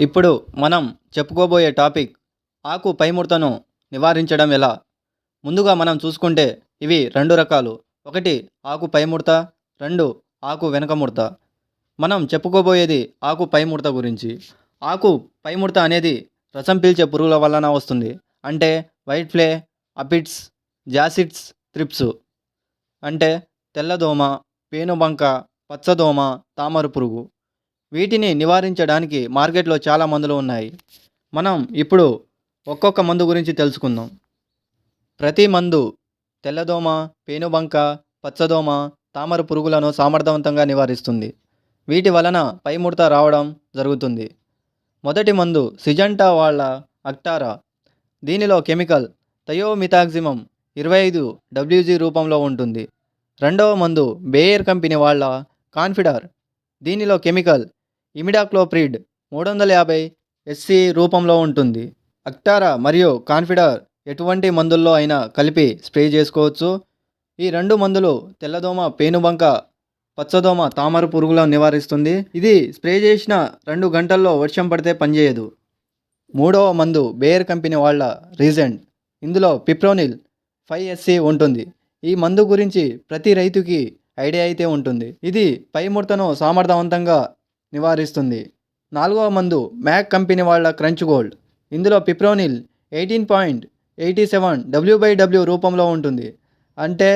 ఇప్పుడు మనం చెప్పుకోబోయే టాపిక్ ఆకు పైముడతను నివారించడం ఎలా? ముందుగా మనం చూసుకుంటే ఇవి రెండు రకాలు. ఒకటి ఆకు పైముడత రెండు ఆకు వెనకముడత మనం చెప్పుకోబోయేది ఆకు పైముడత గురించి. ఆకు పైముడత అనేది రసం పీల్చే పురుగుల వలన వస్తుంది. అంటే white fly aphids jassids thrips. అంటే తెల్లదోమ పేనుబంక పచ్చదోమ తామర పురుగు. వీటిని నివారించడానికి మార్కెట్లో చాలా మందులు ఉన్నాయి. మనం ఇప్పుడు ఒక్కొక్క మందు గురించి తెలుసుకుందాం. ప్రతి మందు తెల్లదోమ పేనుబంక పచ్చదోమ తామర పురుగులను సమర్థవంతంగా నివారిస్తుంది. వీటి వలన పైముడత రావడం జరుగుతుంది. మొదటి మందు సిజంటా వాళ్ళ అక్టారా. దీనిలో కెమికల్ థయోమితాక్సిమం ఇరవై ఐదు డబ్ల్యూజీ రూపంలో ఉంటుంది. రెండవ మందు బేయర్ కంపెనీ వాళ్ళ కాన్ఫిడార్. దీనిలో కెమికల్ ఇమిడాక్లోప్రిడ్ మూడు వందల యాభై ఎస్సీ రూపంలో ఉంటుంది. అక్టారా మరియు కాన్ఫిడర్ ఎటువంటి మందుల్లో అయినా కలిపి స్ప్రే చేసుకోవచ్చు. ఈ రెండు మందులు తెల్లదోమ పేనుబంక పచ్చదోమ తామర పురుగులను నివారిస్తుంది. ఇది స్ప్రే చేసిన రెండు గంటల్లో వర్షం పడితే పనిచేయదు. మూడవ మందు బేయర్ కంపెనీ వాళ్ళ రీజెంట్. ఇందులో పిప్రోనిల్ ఫైవ్ ఎస్సీ ఉంటుంది. ఈ మందు గురించి ప్రతి రైతుకి ఐడియా అయితే ఉంటుంది. ఇది పై ముడతను సమర్థవంతంగా నివారిస్తుంది. నాలుగవ మందు మ్యాక్ కంపెనీ వాళ్ళ క్రంచ్ గోల్డ్. ఇందులో fipronil eighteen point eighty seven W by W రూపంలో ఉంటుంది. అంటే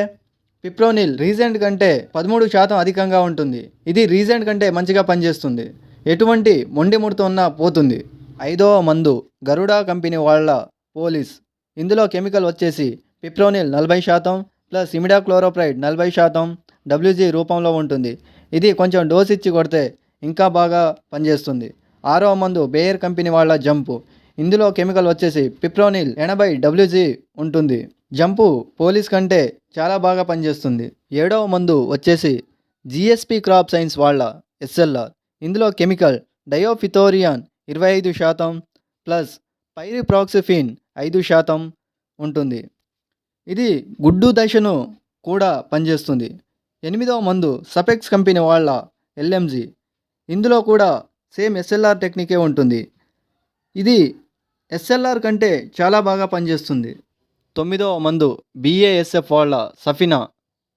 పిప్రోనిల్ రీజెంట్ కంటే పదమూడు శాతం అధికంగా ఉంటుంది. ఇది రీజెంట్ కంటే మంచిగా పనిచేస్తుంది. ఎటువంటి మొండి ముడత ఉన్నా పోతుంది. ఐదవ మందు గరుడా కంపెనీ వాళ్ళ పోలీస్. ఇందులో కెమికల్ వచ్చేసి పిప్రోనిల్ నలభై శాతం ప్లస్ ఇమిడాక్లోరోప్రైడ్ నలభై శాతం డబ్ల్యూజీ రూపంలో ఉంటుంది. ఇది కొంచెం డోస్ ఇచ్చి కొడితే ఇంకా బాగా పనిచేస్తుంది. ఆరవ మందు బేయర్ కంపెనీ వాళ్ళ జంపు. ఇందులో కెమికల్ వచ్చేసి పిప్రోనిల్ ఎనభై డబ్ల్యూజీ ఉంటుంది. జంపు పోలీస్ కంటే చాలా బాగా పనిచేస్తుంది. ఏడవ మందు వచ్చేసి జిఎస్పి క్రాప్ సైన్స్ వాళ్ళ ఎస్ఎల్ఆర్. ఇందులో కెమికల్ డయోఫిథోరియాన్ ఇరవై ఐదు శాతం ప్లస్ పైరిప్రాక్సిఫిన్ ఐదు శాతం ఉంటుంది. ఇది గుడ్డు దశను కూడా పనిచేస్తుంది. ఎనిమిదవ మందు సపెక్స్ కంపెనీ వాళ్ళ ఎల్ఎంజీ. ఇందులో కూడా సేమ్ ఎస్ఎల్ఆర్ టెక్నికే ఉంటుంది. ఇది ఎస్ఎల్ఆర్ కంటే చాలా బాగా పనిచేస్తుంది. తొమ్మిదవ మందు బిఏఎస్ఎఫ్ వాళ్ళ సఫినా.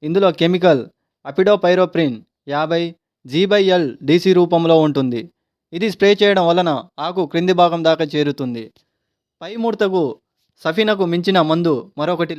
ఇందులో కెమికల్ అపిడోపైరోప్రిన్ యాభై జీ బై ఎల్ డీసీ రూపంలో ఉంటుంది. ఇది స్ప్రే చేయడం వలన ఆకు క్రింది భాగం దాకా చేరుతుంది. పై ముడతకు సఫినకు మించిన మందు మరొకటి